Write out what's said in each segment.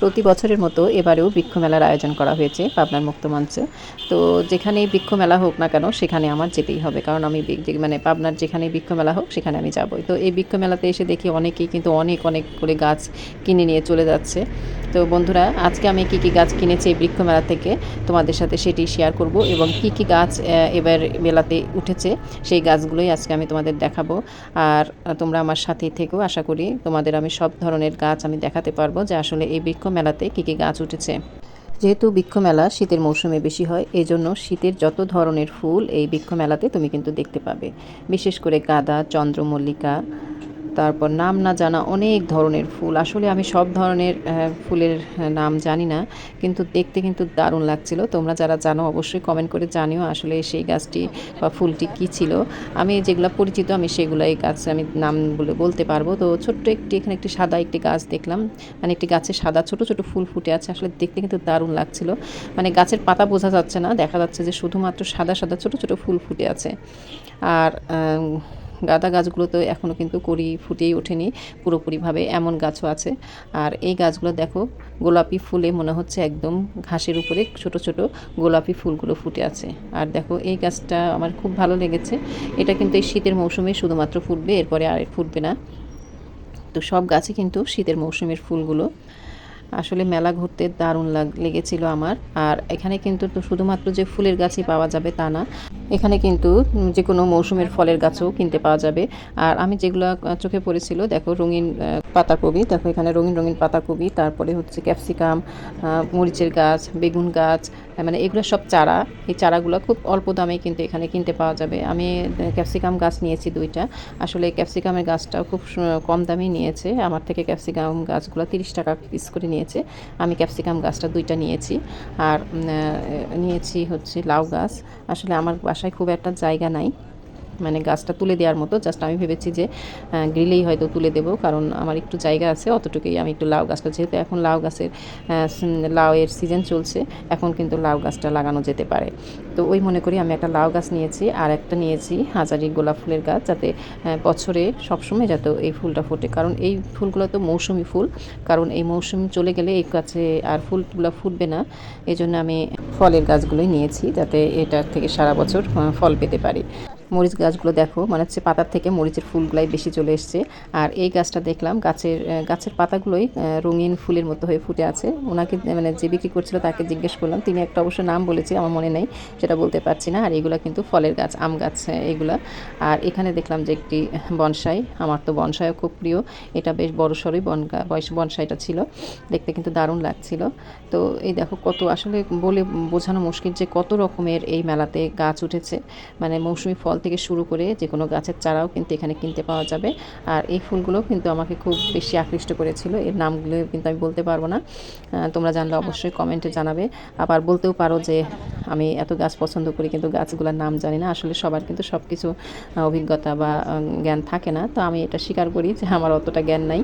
প্রতি বছরের মতো এবারেও বৃক্ষ মেলার আয়োজন করা হয়েছে পাবনার মুক্তমঞ্চে। তো যেখানেই বৃক্ষ মেলা হোক না কেন, সেখানে আমার যেতেই হবে। কারণ আমি মানে পাবনার যেখানেই বৃক্ষ মেলা হোক, সেখানে আমি যাবই। তো এই বৃক্ষ মেলাতে এসে দেখি অনেকেই কিন্তু অনেক অনেক করে গাছ কিনে নিয়ে চলে যাচ্ছে। তো বন্ধুরা, আজকে আমি কি কি গাছ কিনেছি এই বৃক্ষ মেলা থেকে তোমাদের সাথে সেটি শেয়ার করব এবং কি কি গাছ এবার মেলাতে উঠেছে সেই গাছগুলোই আজকে আমি তোমাদের দেখাবো। আর তোমরা আমার সাথেই থেকেও আশা করি তোমাদের আমি সব ধরনের গাছ আমি দেখাতে পারব যে আসলে এই বৃক্ষ মেলাতে কী কী গাছ উঠেছে। যেহেতু বৃক্ষ মেলা শীতের মৌসুমে বেশি হয় এই জন্য শীতের যত ধরনের ফুল এই বৃক্ষ মেলাতে তুমি কিন্তু দেখতে পাবে। বিশেষ করে গাঁদা, চন্দ্রমল্লিকা তারপর নাম না জানা অনেক ধরনের ফুল। আসলে আমি সব ধরনের ফুলের নাম জানি না, কিন্তু দেখতে কিন্তু দারুণ লাগছিল। তোমরা যারা জানো অবশ্যই কমেন্ট করে জানিও আসলে সেই গাছটি বা ফুলটি কী ছিল। আমি যেগুলো পরিচিত আমি সেগুলাই গাছ আমি নাম বলে বলতে পারব। তো ছোট্ট একটি, এখানে একটি সাদা একটি গাছ দেখলাম। মানে একটি গাছে সাদা ছোট ছোট ফুল ফুটে আছে। আসলে দেখতে কিন্তু দারুণ লাগছিল। মানে গাছের পাতা বোঝা যাচ্ছে না। দেখা যাচ্ছে যে শুধুমাত্র সাদা সাদা ছোট ছোট ফুল ফুটে আছে। আর গাঁদা গাছগুলো তো এখনও কিন্তু কড়ি ফুটেই ওঠেনি, পুরোপুরিভাবে এমন গাছও আছে। আর এই গাছগুলো দেখো, গোলাপি ফুলে মনে হচ্ছে একদম ঘাসের উপরে ছোট ছোট গোলাপি ফুলগুলো ফুটে আছে। আর দেখো, এই গাছটা আমার খুব ভালো লেগেছে। এটা কিন্তু এই শীতের মৌসুমে শুধুমাত্র ফুটবে, এরপরে আর ফুটবে না। তো সব গাছে কিন্তু শীতের মৌসুমের ফুলগুলো আসলে মেলা ঘুরতে দারুণ লাগ লেগেছিল আমার। আর এখানে কিন্তু তো শুধুমাত্র যে ফুলের গাছই পাওয়া যাবে তা না, এখানে কিন্তু যে কোনো মৌসুমের ফলের গাছও কিনতে পাওয়া যাবে। আর আমি যেগুলো চোখে পড়েছিল, দেখো রঙিন পাতাকপি, দেখো এখানে রঙিন রঙিন পাতাকপি, তারপরে হচ্ছে ক্যাপসিকাম মরিচের গাছ, বেগুন গাছ মানে এগুলো সব চারা। এই চারাগুলো খুব অল্প দামে কিন্তু এখানে কিনতে পাওয়া যাবে। আমি ক্যাপসিকাম গাছ নিয়েছি দুইটা। আসলে ক্যাপসিকামের গাছটাও খুব কম দামেই নিয়েছে। আমার থেকে ক্যাপসিকাম গাছগুলো তিরিশ টাকা পিস করে নিয়েছে। আমি ক্যাপসিকাম গাছটা দুইটা নিয়েছি। আর নিয়েছি হচ্ছে লাউ গাছ। আসলে আমার বাসায় খুব একটা জায়গা নাই। মানে গাছটা তুলে দেওয়ার মতো জাস্ট আমি ভেবেছি যে গ্রিলেই হয়তো তুলে দেবো, কারণ আমার একটু জায়গা আছে, অতটুকুই আমি একটু লাউ গাছটা, যেহেতু এখন লাউ গাছের সিম- লাউয়ের সিজন চলছে, এখন কিন্তু লাউ গাছটা লাগানো যেতে পারে। তো ওই মনে করি আমি একটা লাউ গাছ নিয়েছি, আর একটা নিয়েছি হাজারি গোলাপ ফুলের গাছ, যাতে বছরে সবসময় যাতে এই ফুলটা ফোটে, কারণ এই ফুলগুলো তো মৌসুমি ফুল, কারণ এই মৌসুম চলে গেলে এই গাছে আর ফুলগুলো ফুটবে না এই জন্য আমি ফলের গাছগুলোই নিয়েছি, যাতে এটার থেকে সারা বছর ফল পেতে পারি। মরিচ গাছগুলো দেখো মানে হচ্ছে পাতার থেকে মরিচের ফুলগুলাই বেশি চলে এসছে। আর এই গাছটা দেখলাম, গাছের গাছের পাতাগুলোই রঙিন ফুলের মতো হয়ে ফুটে আছে। ওনাকে মানে যে বিক্রি করছিল তাকে জিজ্ঞেস করলাম, তিনি একটা অবশ্য নাম বলেছে, আমার মনে নেই, সেটা বলতে পারছি না। আর এগুলো কিন্তু ফলের গাছ, আম গাছ এগুলা। আর এখানে দেখলাম যে একটি বনসাই, আমার তো বনসাইও খুব প্রিয়, এটা বেশ বড় সড়ই বন বয়স বনসাইটা ছিল, দেখতে কিন্তু দারুণ লাগছিল। তো এই দেখো কত, আসলে বলে বোঝানো মুশকিল যে কত রকমের এই মেলাতে গাছ উঠেছে মানে মৌসুমি ফল থেকে শুরু করে যে কোনো গাছের চারাও কিন্তু এখানে কিনতে পাওয়া যাবে। আর এই ফুলগুলো কিন্তু আমাকে খুব বেশি আকৃষ্ট করেছিল। এর নামগুলো কিন্তু আমি বলতে পারব না। তোমরা জানলে অবশ্যই কমেন্টে জানাবে। আবার বলতেও পারো যে আমি এত গাছ পছন্দ করি কিন্তু গাছগুলোর নাম জানি না। আসলে সবার কিন্তু সব কিছু অভিজ্ঞতা বা জ্ঞান থাকে না। তো আমি এটা স্বীকার করি যে আমার অতটা জ্ঞান নাই।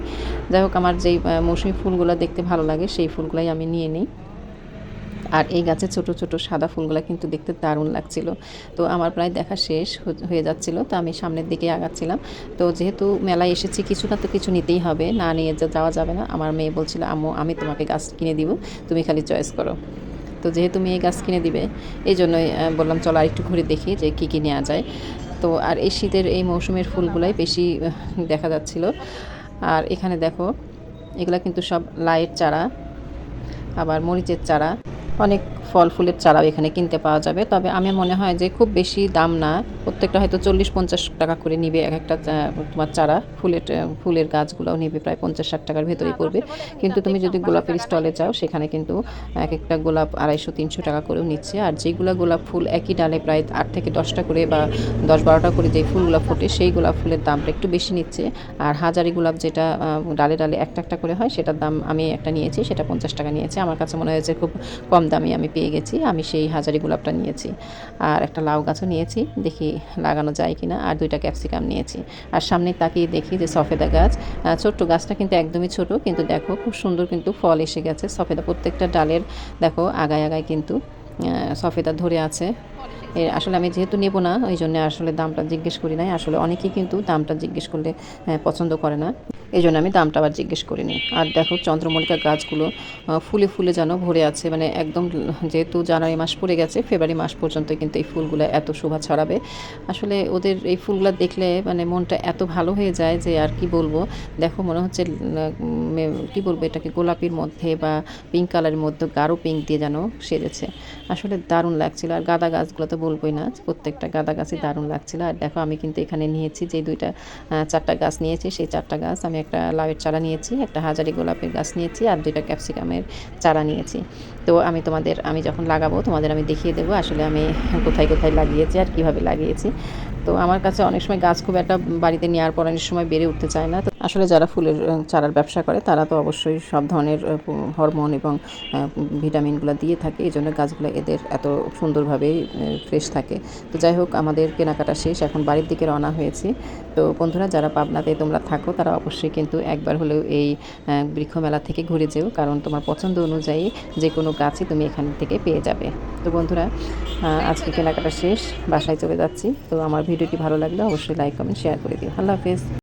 যাই হোক, আমার যেই মৌসুমি ফুলগুলো দেখতে ভালো লাগে সেই ফুলগুলাই আমি নিয়ে নিই। আর এই গাছের ছোট ছোট সাদা ফুলগুলো কিন্তু দেখতে দারুণ লাগছিল। তো আমার প্রায় দেখা শেষ হয়ে যাচ্ছিল। তো আমি সামনের দিকে আগাচ্ছিলাম। তো যেহেতু মেলায় এসেছি, কিছু না তো কিছু নিতেই হবে। না নিয়ে যা- যাওয়া যাবে না। আমার মেয়ে বলছিল, আম্মু, আমি তোমাকে গাছ কিনে দিব। তুমি খালি চয়েস করো। তো যেহেতু মেয়ে গাছ কিনে দিবে, এই জন্যই বললাম, চলো আর একটু ঘুরে দেখি যে কী কী নেওয়া যায়। তো আর এই শীতের এই মৌসুমের ফুলগুলাই বেশি দেখা যাচ্ছিল। আর এখানে দেখো, এগুলা কিন্তু সব লাইট চারা, আবার মরিচের চারা। অনেক ফল ফুলের চারাও এখানে কিনতে পাওয়া যাবে। তবে আমি মনে হয় যে খুব বেশি দাম না। প্রত্যেকটা হয়তো চল্লিশ পঞ্চাশ টাকা করে নিবে এক একটা তোমার চারা। ফুলের ফুলের গাছগুলোও নিবে প্রায় পঞ্চাশ ষাট টাকার ভেতরেই পড়বে। কিন্তু তুমি যদি গোলাপের স্টলে যাও সেখানে কিন্তু এক একটা গোলাপ আড়াইশো তিনশো টাকা করেও নিচ্ছে। আর যেগুলো গোলাপ ফুল একই ডালে প্রায় আট থেকে দশটা করে বা দশ বারোটা করে যে ফুলগুলো ফোটে সেই গোলাপ ফুলের দামটা একটু বেশি নিচ্ছে। আর হাজারি গোলাপ যেটা ডালে ডালে একটা একটা করে হয় সেটার দাম আমি একটা নিয়েছি সেটা পঞ্চাশ টাকা নিয়েছে। আমার কাছে মনে হয়েছে খুব কম দামে আমি পেয়ে গেছি, আমি সেই হাজারি গোলাপটা নিয়েছি। আর একটা লাউ গাছও নিয়েছি, দেখি লাগানো যায় কিনা। আর দুইটা ক্যাপসিকাম নিয়েছি। আর সামনে তাকিয়ে দেখি যে সফেদা গাছ ছোট্ট গাছটা কিন্তু একদমই ছোট, কিন্তু দেখো খুব সুন্দর কিন্তু ফল এসে গেছে। সফেদা প্রত্যেকটা ডালের, দেখো আগায় আগায় কিন্তু সফেদা ধরে আছে। এ আসলে আমি যেহেতু নেব না, ওই জন্য আসলে দামটা জিজ্ঞেস করি নাই। আসলে অনেকেই কিন্তু দামটা জিজ্ঞেস করলে পছন্দ করে না। এই জন্য আমি দামটা আবার জিজ্ঞেস করিনি। আর দেখো চন্দ্রমল্লিকা গাছগুলো ফুলে ফুলে যেন ভরে আছে। মানে একদম যেহেতু জানুয়ারি মাস পড়ে গেছে, ফেব্রুয়ারি মাস পর্যন্ত কিন্তু এই ফুলগুলো এত শোভা ছড়াবে। আসলে ওদের এই ফুলগুলো দেখলে মানে মনটা এত ভালো হয়ে যায় যে আর কি বলব? দেখো মনে হচ্ছে কি বলব এটাকে, গোলাপির মধ্যে বা পিঙ্ক কালারের মধ্যে গাঢ় পিঙ্ক দিয়ে যেন সেজেছে। আসলে দারুণ লাগছিল। আর গাঁদা গাছগুলো তো বলবোই না, প্রত্যেকটা গাঁদা গাছই দারুণ লাগছিল। আর দেখো আমি কিন্তু এখানে নিয়েছি যে দুইটা চারটা গাছ নিয়েছি। সেই চারটা গাছ আমি একটা লাউয়ের চারা নিয়েছি, একটা হাজারি গোলাপের গাছ নিয়েছি আর দুইটা ক্যাপসিকামের চারা নিয়েছি। তো আমি তোমাদের, আমি যখন লাগাবো তোমাদের আমি দেখিয়ে দেবো আসলে আমি কোথায় কোথায় লাগিয়েছি আর কীভাবে লাগিয়েছি। তো আমার কাছে অনেক সময় গাছ খুব একটা বাড়িতে নেওয়ার পর অনেক সময় বেড়ে উঠতে চায় না। আসলে যারা ফুলের চারার ব্যবসা করে, তারা তো অবশ্যই সব ধরনের হরমোন এবং ভিটামিনগুলো দিয়ে থাকে এই জন্য গাছগুলো এদের এত সুন্দরভাবে ফ্রেশ থাকে। তো যাই হোক, আমাদের কেনাকাটা শেষ, এখন বাড়ির দিকে রওনা হয়েছি। তো বন্ধুরা, যারা পাবনাতে তোমরা থাকো, তারা অবশ্যই কিন্তু একবার হলেও এই বৃক্ষ মেলা থেকে ঘুরে যেও, কারণ তোমার পছন্দ অনুযায়ী যে কোনো গাছই তুমি এখান থেকে পেয়ে যাবে। তো বন্ধুরা আজকে কেনাকাটা শেষ, বাসায় চলে যাচ্ছি। তো আমার ভিডিওটি ভালো লাগলে অবশ্যই লাইক কমেন্ট শেয়ার করে দিও। আল্লাহ হাফেজ।